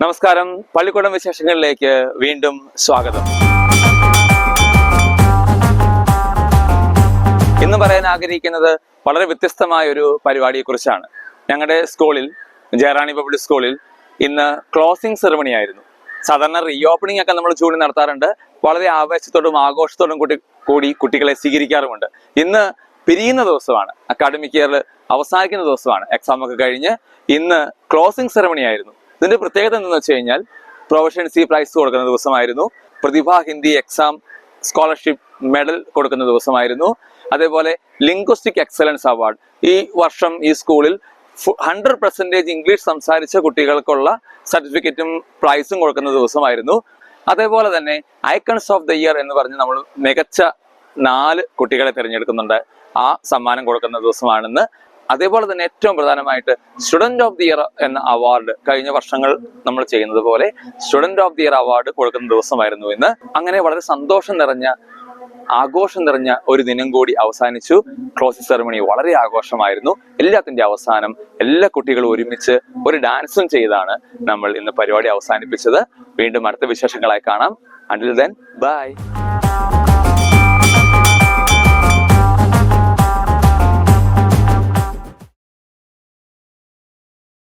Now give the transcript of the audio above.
നമസ്കാരം. പള്ളിക്കൂടം വിശേഷങ്ങളിലേക്ക് വീണ്ടും സ്വാഗതം. ഇന്ന് പറയാൻ ആഗ്രഹിക്കുന്നത് വളരെ വ്യത്യസ്തമായ ഒരു പരിപാടിയെ കുറിച്ചാണ് ഞങ്ങളുടെ സ്കൂളിൽ ജയറാണി പബ്ലിക് സ്കൂളിൽ ഇന്ന് ക്ലോസിംഗ് സെറമണി ആയിരുന്നു. സാധാരണ റീ ഓപ്പണിംഗ് ഒക്കെ നമ്മൾ ജൂണിൽ നടത്താറുണ്ട്. വളരെ ആവേശത്തോടും ആഘോഷത്തോടും കൂട്ടി കൂടി കുട്ടികളെ സ്വീകരിക്കാറുമുണ്ട്. ഇന്ന് പിരിയുന്ന ദിവസമാണ്. അക്കാഡമിക് ഇയർ അവസാനിക്കുന്ന ദിവസമാണ്. എക്സാം ഒക്കെ കഴിഞ്ഞ് ഇന്ന് ക്ലോസിംഗ് സെറമണി ആയിരുന്നു. ഇതിന്റെ പ്രത്യേകത എന്തെന്ന് വെച്ച് കഴിഞ്ഞാൽ പ്രൊഫഷൻസി പ്രൈസ് കൊടുക്കുന്ന ദിവസമായിരുന്നു. പ്രതിഭ ഹിന്ദി എക്സാം സ്കോളർഷിപ്പ് മെഡൽ കൊടുക്കുന്ന ദിവസമായിരുന്നു. അതേപോലെ ലിംഗ്വിസ്റ്റിക് എക്സലൻസ് അവാർഡ് ഈ വർഷം ഈ സ്കൂളിൽ ഹൺഡ്രഡ് പെർസെന്റേജ് ഇംഗ്ലീഷ് സംസാരിച്ച കുട്ടികൾക്കുള്ള സർട്ടിഫിക്കറ്റും പ്രൈസും കൊടുക്കുന്ന ദിവസമായിരുന്നു. അതേപോലെ തന്നെ ഐക്കൺസ് ഓഫ് ദ ഇയർ എന്ന് പറഞ്ഞ് നമ്മൾ മികച്ച നാല് കുട്ടികളെ തിരഞ്ഞെടുക്കുന്നുണ്ട്. ആ സമ്മാനം കൊടുക്കുന്ന ദിവസമാണെന്ന് അതേപോലെ തന്നെ ഏറ്റവും പ്രധാനമായിട്ട് സ്റ്റുഡന്റ് ഓഫ് ദി ഇയർ എന്ന അവാർഡ് കഴിഞ്ഞ വർഷങ്ങൾ നമ്മൾ ചെയ്യുന്നത് പോലെ student of the year award കൊടുക്കുന്ന ദിവസമായിരുന്നു ഇന്ന്. അങ്ങനെ വളരെ സന്തോഷം നിറഞ്ഞ ആഘോഷം നിറഞ്ഞ ഒരു ദിനം കൂടി അവസാനിച്ചു. ക്ലോസിംഗ് സെറമണി വളരെ ആഘോഷമായിരുന്നു. എല്ലാത്തിന്റെ അവസാനം എല്ലാ കുട്ടികളും ഒരുമിച്ച് ഒരു ഡാൻസും ചെയ്താണ് നമ്മൾ ഇന്ന് പരിപാടി അവസാനിപ്പിച്ചത്. വീണ്ടും അടുത്ത വിശേഷങ്ങളായി കാണാം. Until then bye